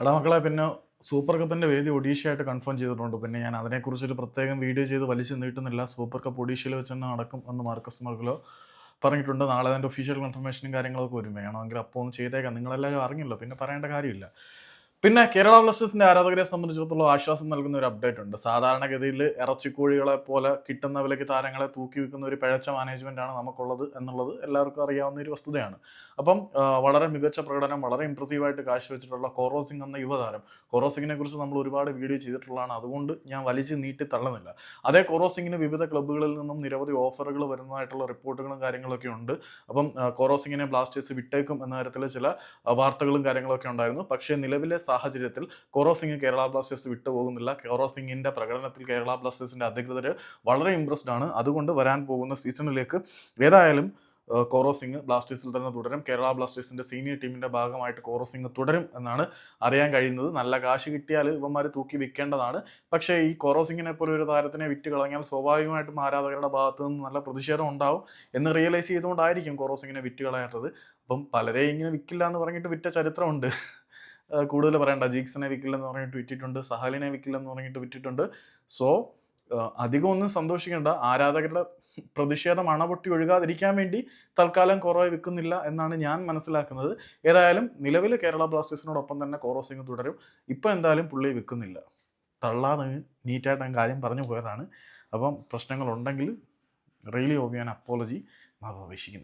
എടാ മക്കളെ പിന്നെ സൂപ്പർ കപ്പിന്റെ വേദി ഒഡീഷയായിട്ട് കൺഫേം ചെയ്തിട്ടുണ്ട്. പിന്നെ ഞാൻ അതിനെക്കുറിച്ചൊരു പ്രത്യേകം വീഡിയോ ചെയ്ത് വലിച്ചു നീട്ടുന്നില്ല. സൂപ്പർ കപ്പ് ഒഡീഷയിൽ വെച്ച് തന്നെ നടക്കും എന്ന് മാർക്കസ് മർഗലോ പറഞ്ഞിട്ടുണ്ട്. നാളെ അതിന്റെ ഒഫീഷ്യൽ കൺഫർമേഷനും കാര്യങ്ങളൊക്കെ വരും വേണമെങ്കിൽ അപ്പോൾ ഒന്ന് ചെയ്തേക്കാം. നിങ്ങളെല്ലാവരും അറിഞ്ഞല്ലോ. പിന്നെ പറയേണ്ട കാര്യമില്ല. പിന്നെ കേരള ബ്ലാസ്റ്റേഴ്സിന്റെ ആരാധകരെ സംബന്ധിച്ചിടത്തോളം ആശ്വാസം നൽകുന്ന ഒരു അപ്ഡേറ്റ് ഉണ്ട്. സാധാരണഗതിയിൽ ഇറച്ചിക്കോഴികളെ പോലെ കിട്ടുന്ന വിലയ്ക്ക് താരങ്ങളെ തൂക്കി വെക്കുന്ന ഒരു പിഴച്ച മാനേജ്മെന്റ് ആണ് നമുക്കുള്ളത് എന്നുള്ളത് എല്ലാവർക്കും അറിയാവുന്ന ഒരു വസ്തുതയാണ്. അപ്പം വളരെ മികച്ച പ്രകടനം വളരെ ഇംപ്രസീവായിട്ട് കാഴ്ചവെച്ചിട്ടുള്ള കോറോ സിംഗ് എന്ന യുവതാരം. കോറോ സിംഗിനെ കുറിച്ച് നമ്മൾ ഒരുപാട് വീഡിയോ ചെയ്തിട്ടുള്ളതാണ്. അതുകൊണ്ട് ഞാൻ വലിച്ചു നീട്ടി തള്ളുന്നില്ല. അതേ കോറോ സിംഗിന് വിവിധ ക്ലബ്ബുകളിൽ നിന്നും നിരവധി ഓഫറുകൾ വരുന്നതായിട്ടുള്ള റിപ്പോർട്ടുകളും കാര്യങ്ങളൊക്കെ ഉണ്ട്. അപ്പം കോറോ സിംഗിനെ ബ്ലാസ്റ്റേഴ്സ് വിട്ടേക്കും എന്ന തരത്തിലെ ചില വാർത്തകളും കാര്യങ്ങളൊക്കെ ഉണ്ടായിരുന്നു. പക്ഷേ നിലവിലെ സാഹചര്യത്തിൽ കോറോ സിംഗ് കേരള ബ്ലാസ്റ്റേഴ്സ് വിട്ടുപോകുന്നില്ല. കോറോ സിംഗിന്റെ പ്രകടനത്തിൽ കേരള ബ്ലാസ്റ്റേഴ്സിന്റെ അധികൃതർ വളരെ ഇംപ്രസ്ഡ് ആണ്. അതുകൊണ്ട് വരാൻ പോകുന്ന സീസണിലേക്ക് ഏതായാലും കോറോ സിംഗ് ബ്ലാസ്റ്റേഴ്സിൽ തന്നെ തുടരും. കേരള ബ്ലാസ്റ്റേഴ്സിന്റെ സീനിയർ ടീമിന്റെ ഭാഗമായിട്ട് കോറോ സിംഗ് തുടരും എന്നാണ് അറിയാൻ കഴിയുന്നത്. നല്ല കാശ് കിട്ടിയാൽ ഇവന്മാർ തൂക്കി വിൽക്കേണ്ടതാണ്. പക്ഷേ ഈ കോറോ സിംഗിനെ പോലെ ഒരു താരത്തിനെ വിറ്റ് കളഞ്ഞാൽ സ്വാഭാവികമായിട്ടും ആരാധകരുടെ ഭാഗത്തു നിന്ന് നല്ല പ്രതിഷേധം ഉണ്ടാവും എന്ന് റിയലൈസ് ചെയ്തുകൊണ്ടായിരിക്കും കോറോ സിംഗിനെ വിറ്റ് കളയാത്തത്. അപ്പം പലരെയും ഇങ്ങനെ വിൽക്കില്ല എന്ന് പറഞ്ഞിട്ട് വിറ്റ ചരിത്രമുണ്ട്. കൂടുതൽ പറയണ്ട. ജീക്സിനെ വിൽക്കില്ലെന്ന് പറഞ്ഞിട്ട് വിറ്റിട്ടുണ്ട് സഹലിനെ വിൽക്കില്ലെന്ന് പറഞ്ഞിട്ട് വിറ്റിട്ടുണ്ട്. സോ അധികം ഒന്നും സന്തോഷിക്കേണ്ട. ആരാധകരുടെ പ്രതിഷേധം അണപൊട്ടി ഒഴുകാതിരിക്കാൻ വേണ്ടി തൽക്കാലം കുറവ് വിൽക്കുന്നില്ല എന്നാണ് ഞാൻ മനസ്സിലാക്കുന്നത്. ഏതായാലും നിലവിൽ കേരള ബ്ലാസ്റ്റേഴ്സിനോടൊപ്പം തന്നെ കോറോ സിംഗ് തുടരും. ഇപ്പം എന്തായാലും പുള്ളി വിൽക്കുന്നില്ല. തള്ളാതെ നീറ്റായിട്ട് കാര്യം പറഞ്ഞു പോയതാണ്. അപ്പം പ്രശ്നങ്ങളുണ്ടെങ്കിൽ റിയലി ഓബ് ഞാൻ അപ്പോളജി അപേക്ഷിക്കുന്നു.